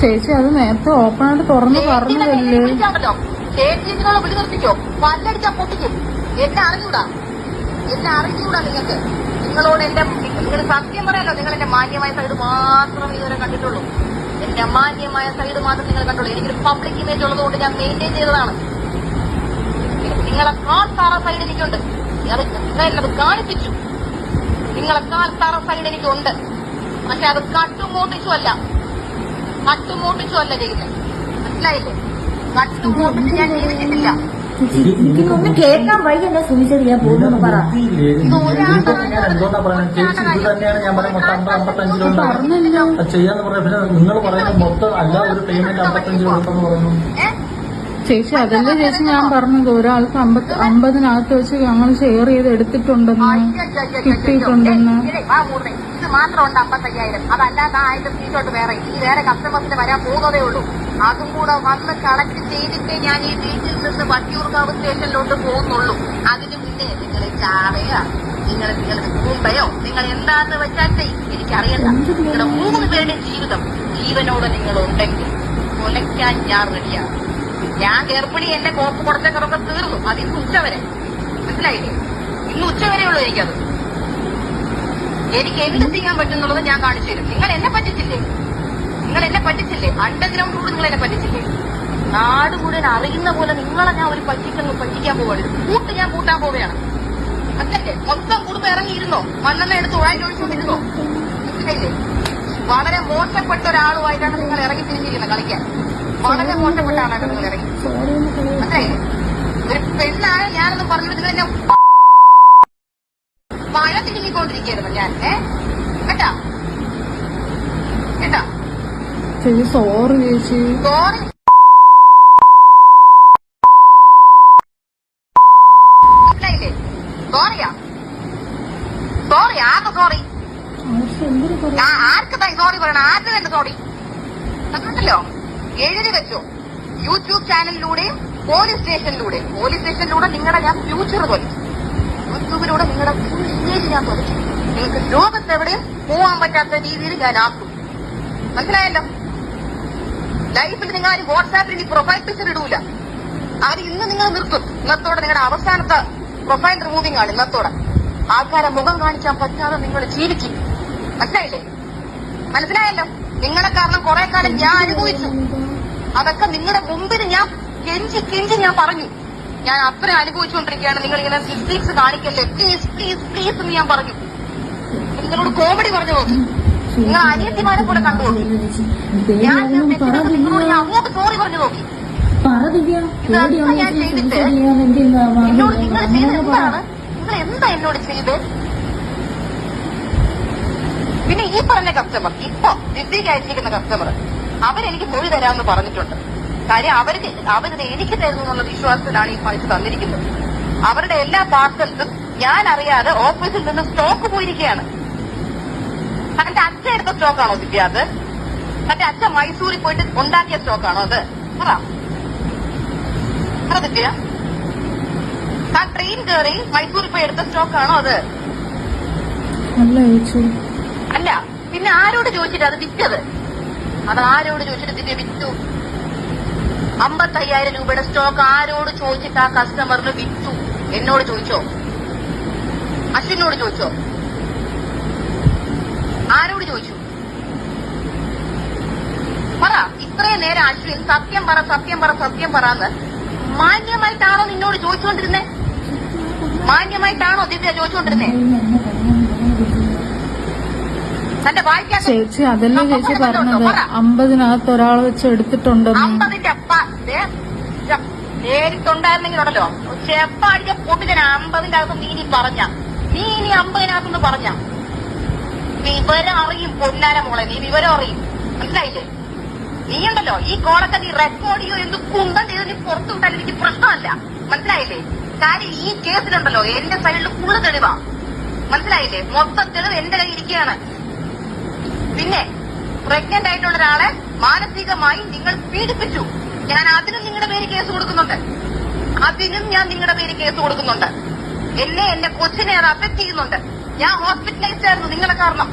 ചേച്ചി അത് നേരത്തെ ഓപ്പൺ ആയിട്ട് തുറന്ന് പറഞ്ഞതല്ലേ വിളിച്ചാണല്ലോ. ചേച്ചി നിങ്ങളെ വിളി നിർത്തിക്കോ. പല്ലടിച്ചാ പൊട്ടിക്കും. എന്നെ അറിഞ്ഞൂടാ എന്നെ അറിഞ്ഞൂടാ നിങ്ങൾക്ക്? നിങ്ങളോട് എന്റെ നിങ്ങൾ സത്യം പറയാലോ നിങ്ങൾ എന്റെ മാന്യമായ സൈഡ് മാത്രം ഇതുവരെ കണ്ടിട്ടുള്ളൂ. എന്റെ മാന്യമായ സൈഡ് മാത്രം നിങ്ങൾ കണ്ടുള്ളൂ എനിക്കൊരു പബ്ലിക് ഇമേജ് ഉള്ളതുകൊണ്ട് ഞാൻ മെയിന്റെയിൻ ചെയ്തതാണ്. നിങ്ങളെ കാൽ സൈഡ് എനിക്കുണ്ട്. കാണിപ്പിച്ചു. നിങ്ങളെ സൈഡ് എനിക്കുണ്ട്. പക്ഷെ അത് കട്ടുമോട്ടിച്ചു അല്ല. കട്ടുമോട്ടിച്ചു അല്ല ചെയ്യുന്നത്. മനസ്സിലായില്ലേ? ഞാൻ ജീവിച്ചിട്ടില്ല എനിക്കൊന്നും കേൾക്കാൻ വയ്യല്ല സുമിച്ചത് ഞാൻ പോകുന്നു പറ. ചെയ്യാന്ന് പറഞ്ഞ പിന്നെ നിങ്ങൾ പറയുന്നത് മൊത്തം അല്ല ഒരു പേയ്മെന്റ് അമ്പത്തഞ്ച് കൊടുത്തെന്ന് പറയുന്നു. ചേച്ചി അതല്ലേ ചേച്ചി ഞാൻ പറഞ്ഞത്? ഒരാൾക്ക് അമ്പത് അമ്പതിനകത്ത് വെച്ച് ഞങ്ങൾ ഷെയർ ചെയ്ത് എടുത്തിട്ടുണ്ടെന്ന്. കിട്ടിയിട്ടുണ്ടെന്ന്. ഏയ്, ഉണ്ട്. അമ്പത്തയ്യായിരം. അതല്ലാത്ത ആ സീറ്റോട്ട് വേറെ. ഈ വേറെ കസ്റ്റമേഴ്സിന് വരാൻ പോകുന്നതേ ഉള്ളൂ. അതും കൂടെ വന്ന് കളക്ട് ചെയ്തിട്ടേ ഞാൻ ഈ വീട്ടിൽ നിന്ന് വട്ടിയൂർക്കാവ് സ്റ്റേഷനിലോട്ട് പോകുന്നുള്ളൂ. അതിന് മുന്നേ നിങ്ങൾ ചാവയോ? നിങ്ങൾ നിങ്ങൾ മുമ്പയോ നിങ്ങൾ എന്താന്ന് വെച്ചാൽ. എനിക്കറിയണ്ട. നിങ്ങളുടെ മൂന്ന് പേരുടെ ജീവിതം ജീവനോട് നിങ്ങൾ ഉണ്ടെങ്കിൽ കൊലയ്ക്കാൻ ഞാൻ റെഡിയാണ്. ഞാൻ ഗർഭിണി എന്റെ കോപ്പ് കുറച്ചൊക്കെ തീർന്നു. അതിന് ഉച്ചവരെ മനസ്സിലായില്ലേ? ഇന്ന് ഉച്ചവരെ ഉള്ളൂ എനിക്കത്. എനിക്ക് എന്ത് ചെയ്യാൻ പറ്റുന്നുള്ളത് ഞാൻ കാണിച്ചു തരും. നിങ്ങൾ എന്നെ പറ്റിച്ചില്ലേ? നിങ്ങൾ എന്നെ പറ്റിച്ചില്ലേ? അണ്ടർഗ്രൗണ്ട് കൂടെ നിങ്ങൾ എന്നെ പറ്റിച്ചില്ലേ? നാട് മുഴുവൻ അറിയുന്ന പോലെ നിങ്ങളെ ഞാൻ ഒരു പറ്റിക്കുന്നു പറ്റിക്കാൻ പോവാണ്. കൂട്ട് ഞാൻ കൂട്ടാൻ പോവുകയാണ്. അതല്ലേ മൊത്തം കുടുംബം ഇറങ്ങിയിരുന്നോ? മണ്ണെണ്ണ എടുത്ത് ഉഴാൻ ഒഴിച്ചുകൊണ്ടിരുന്നോ? മനസ്സിലായില്ലേ? വളരെ മോശപ്പെട്ട ഒരാളുമായിട്ടാണ് നിങ്ങൾ ഇറങ്ങി തിരിഞ്ഞിരിക്കുന്നത് കളിക്കാൻ. വളരെ മോശപ്പെട്ട ആളാണ് നിങ്ങൾ ഇറങ്ങി. മനസ്സിലായില്ലേ? ഒരു പെണ്ണാണ് ഞാനൊന്നും പറഞ്ഞിട്ട് നിങ്ങൾ എന്നെ തിരിഞ്ഞിക്കൊണ്ടിരിക്കുന്നു ഞാൻ കേട്ടോ? കേട്ടാ? ചേച്ചി സോറി ചേച്ചി. സോറി സോറിയാ സോറി ആർക്ക് സോറി ആ- ആർക്ക് തായി സോറി പറയണം? ആർക്ക് തന്നെ സോറി കണ്ടല്ലോ എഴുതി വെച്ചോ. യൂട്യൂബ് ചാനലിലൂടെയും പോലീസ് സ്റ്റേഷനിലൂടെയും പോലീസ് സ്റ്റേഷനിലൂടെ നിങ്ങളുടെ ഞാൻ ഫ്യൂച്ചർ തൊലിച്ചു യൂട്യൂബിലൂടെ നിങ്ങളുടെ ഫുൾ ഇമേജ് ഞാൻ തൊലിച്ചു നിങ്ങൾക്ക് ലോകത്തെവിടെയും പോവാൻ പറ്റാത്ത രീതിയിൽ ഞാൻ ആക്കും. മനസ്സിലായല്ലോ? ലൈഫിൽ നിങ്ങൾ ആരും വാട്സാപ്പിൽ ഇനി പ്രൊഫൈൽ പിക്ചർ ഇടൂല. അത് ഇന്ന് നിങ്ങൾ നിർത്തും. ഇന്നത്തോടെ നിങ്ങളുടെ അവസാനത്തെ പ്രൊഫൈൽ റിമൂവിംഗ് ആണ് ഇന്നത്തോടെ. ആൾക്കാരെ മുഖം കാണിക്കാൻ പറ്റാതെ നിങ്ങൾ ജീവിക്കും. മനസ്സിലായില്ലേ? മനസ്സിലായല്ലോ? നിങ്ങളെ കാരണം കുറെ കാലം ഞാൻ അനുഭവിച്ചു. അതൊക്കെ നിങ്ങളുടെ മുമ്പിൽ ഞാൻ കെഞ്ചി കെഞ്ചി ഞാൻ പറഞ്ഞു. ഞാൻ അത്ര അനുഭവിച്ചുകൊണ്ടിരിക്കുകയാണ്. നിങ്ങൾ ഇങ്ങനെ സിസ്റ്റീക്സ് കാണിക്കല്ലേ? പ്ലീസ് പ്ലീസ് പ്ലീസ് എന്ന് ഞാൻ പറഞ്ഞു. നിങ്ങളോട് കോമഡി പറഞ്ഞു? പോകും നിങ്ങൾ അനിയത്തിമാരെ കൂടെ കണ്ടു? ഞാൻ പറ നിങ്ങളോട് ഞാൻ അങ്ങോട്ട് സോറി പറഞ്ഞു നോക്കി. ഞാൻ ചെയ്തിട്ട്? എന്നോട് നിങ്ങൾ ചെയ്ത് എന്താണ്? നിങ്ങൾ എന്താ എന്നോട് ചെയ്ത് പിന്നെ ഈ പറഞ്ഞ കസ്റ്റമർ ഇപ്പൊ ദിവ്യക്ക് അയച്ചിരിക്കുന്ന കസ്റ്റമർ അവരെനിക്ക് മൊഴി തരാമെന്ന് പറഞ്ഞിട്ടുണ്ട്. കാര്യം അവർക്ക് അവരിത് എനിക്ക് തരുന്നു എന്നുള്ള വിശ്വാസത്തിലാണ് ഈ പൈസ തന്നിരിക്കുന്നത്. അവരുടെ എല്ലാ പാർസൽസും ഞാൻ അറിയാതെ ഓഫീസിൽ നിന്ന് സ്റ്റോക്ക് പോയിരിക്കുകയാണ്. തന്റെ അച്ഛൻ എടുത്ത സ്റ്റോക്കാണോ ദിവ്യ അത്? തന്റെ അച്ഛൻ മൈസൂരിൽ പോയിട്ട് ഉണ്ടാക്കിയ സ്റ്റോക്കാണോ അത്? പറ. ദിവ്യ താൻ ട്രെയിൻ കയറി മൈസൂരിൽ പോയി എടുത്ത സ്റ്റോക്കാണോ അത്? അല്ല അല്ല പിന്നെ ആരോട് ചോദിച്ചിട്ട് അത് വിറ്റത്? അത് ആരോട് ചോദിച്ചിട്ട് ദിവ്യ വിറ്റു? അമ്പത്തയ്യായിരം രൂപയുടെ സ്റ്റോക്ക് ആരോട് ചോദിച്ചിട്ട് ആ കസ്റ്റമറിന് വിറ്റു? എന്നോട് ചോദിച്ചോ? അശ്വിനോട് ചോദിച്ചോ? ആരോട് ചോദിച്ചു? പറ ഇത്രയും നേരം അശ്വിൻ സത്യം പറ സത്യം പറ സത്യം പറന്ന് മാന്യമായിട്ടാണോ നിന്നോട് ചോദിച്ചുകൊണ്ടിരുന്നേ? മാന്യമായിട്ടാണോ ദിവ്യ ചോദിച്ചുകൊണ്ടിരുന്നേ? തന്റെ വായിക്കാൻ ചേച്ചി അതല്ലേ ചേച്ചി പറഞ്ഞത്? അമ്പതിനകത്ത് ഒരാൾ വെച്ച് എടുത്തിട്ടുണ്ട് അമ്പതിന്റെ അപ്പ നേരിട്ടുണ്ടായിരുന്നെങ്കിലുണ്ടല്ലോ. ചെപ്പ അടിച്ച ഞാൻ അമ്പതിന്റെ അകത്ത് നീ പറഞ്ഞ. നീ ഇനി അമ്പതിനകത്തുനിന്ന് പറഞ്ഞ. വിവരം അറിയും പൊന്നാര മോളെ നീ വിവരം അറിയും മനസ്സിലായില്ലേ? നീ ഉണ്ടല്ലോ ഈ കോളൊക്കെ നീ റെക്കോർഡ് ചെയ്യോ എന്ത് കുന്തം ചെയ്ത് നീ പുറത്തു വിട്ടാൽ എനിക്ക് പ്രശ്നമല്ല. മനസ്സിലായില്ലേ? കാര്യം ഈ കേസിലുണ്ടല്ലോ എന്റെ സൈഡിൽ ഫുള്ള് തെളിവാ. മനസ്സിലായില്ലേ? മൊത്തം തെളിവ് എന്റെ കയ്യിൽ ഇരിക്കുകയാണ്. പിന്നെ പ്രഗ്നന്റ് ആയിട്ടുള്ള ഒരാളെ മാനസികമായി നിങ്ങൾ പീഡിപ്പിച്ചു. ഞാൻ അതിനും നിങ്ങളുടെ പേര് കേസ് കൊടുക്കുന്നുണ്ട്. അതിനും ഞാൻ നിങ്ങളുടെ പേര് കേസ് കൊടുക്കുന്നുണ്ട്. എന്നെ എന്റെ കൊച്ചിനെ അത് അഫക്ട് ചെയ്യുന്നുണ്ട്. ഞാൻ ഹോസ്പിറ്റലൈസ്ഡ് ആയിരുന്നു നിങ്ങളെ കാരണം.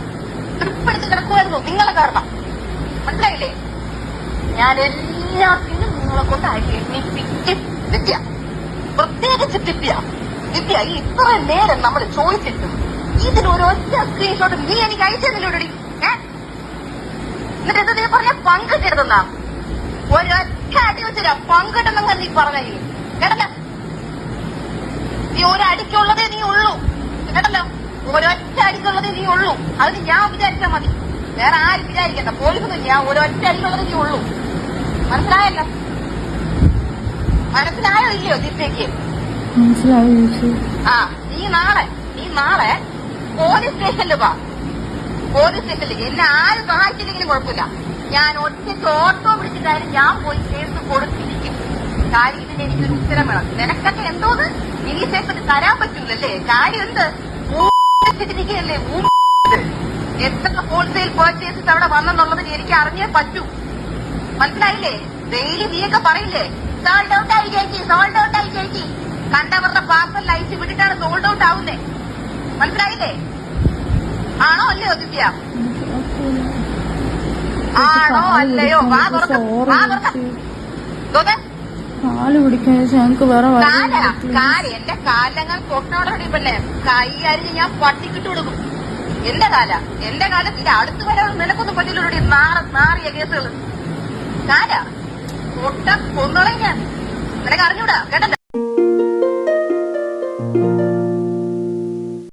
തൃപ്പെടുത്ത് കിടക്കുമായിരുന്നു നിങ്ങളെ കാരണം. മനസ്സിലായില്ലേ? ഞാൻ എല്ലാത്തിനും നിങ്ങളെ കൊണ്ട് ദിവ്യ പ്രത്യേകിച്ച് ദിവ്യ ദിവ്യ ഈ ഇത്ര നേരം നമ്മൾ ചോദിച്ചിട്ടും ഇതിനൊരു ഒറ്റ സ്ക്രീൻഷോട്ട് നീ എനിക്ക് അയച്ചതിലൂടെ എന്നിട്ട് എന്താ നീ പറഞ്ഞ പങ്കിട്ടെടുത്തുന്ന ഒരൊറ്റ അടി വെച്ചില്ല പങ്കിട്ടെന്നങ്ങ് നീ പറഞ്ഞ. കേട്ടല്ലോ? നീ ഒരടിക്കുള്ളതേ നീ ഉള്ളൂ. കേട്ടല്ലോ? ഒരൊറ്റ അടിക്കുള്ളതേ നീ ഉള്ളൂ. അത് ഞാൻ വിചാരിച്ചാൽ മതി. വേറെ ആരും വിചാരിക്കണ്ട. പോലീസൊന്നും ഞാൻ ഒരൊറ്റ അടിക്കുള്ളതേ നീ ഉള്ളൂ. മനസ്സിലായല്ലോ? മനസ്സിലായോ ഇല്ലയോ ദിവ്യക്ക് മനസ്സിലായോ ആ നീ നാളെ നീ നാളെ പോലീസ് സ്റ്റേഷനിൽ പോ പോലീസ് സ്റ്റേഷനിലേക്ക് എന്നെ ആരും സഹായിച്ചില്ലെങ്കിലും കുഴപ്പമില്ല. ഞാൻ ഒറ്റയ്ക്ക് ഓട്ടോ പിടിച്ചിട്ടായാലും ഞാൻ പോയി കേസ് കൊടുത്തിരിക്കും കാര്യം ഇതിന് എനിക്കൊരു ഉത്തരം വേണം നിനക്കൊക്കെ എന്തോന്ന്? ഇനി സേഫ് തരാൻ പറ്റൂലല്ലേ? കാര്യം എന്ത്? എത്ര ഹോൾസെയിൽ പർച്ചേസസ് അവിടെ വന്നെന്നുള്ളത് എനിക്ക് അറിഞ്ഞേ പറ്റൂ. മനസ്സിലായില്ലേ? ഡെയിലി നീയൊക്കെ പറയില്ലേ? സോൾഡ് ഔട്ട് ആയി ചേച്ചി സോൾഡ് ഔട്ട് ആയി ചേച്ചി. കണ്ടവരുടെ പാർസൽ അയച്ചു വിട്ടിട്ടാണ് സോൾഡ് ഔട്ട് ആവുന്നേ. മനസ്സിലായില്ലേ? ആണോ അല്ലയോ ദിവ്യ? ആണോ അല്ലയോ? വാ തുറക്ക. വാ തുറക്ക. കാൽ പിടിക്കാൻ ഞങ്ങൾക്ക് വേറെ എന്റെ കാലങ്ങൾ പൊട്ടോടെ പിന്നെ കൈ അരിഞ്ഞ് ഞാൻ പട്ടിക്കിട്ട് കൊടുക്കും. എന്റെ കാല എന്റെ കാലം ഇത് അടുത്ത് വരെ നിനക്കൊന്നും പറ്റില്ലൂടി നാറിയ കേസുകൾ കാല പൊട്ട കൊന്നളെ ഞാൻ. നിനക്ക് അറിഞ്ഞൂടാ? കേട്ടല്ലോ?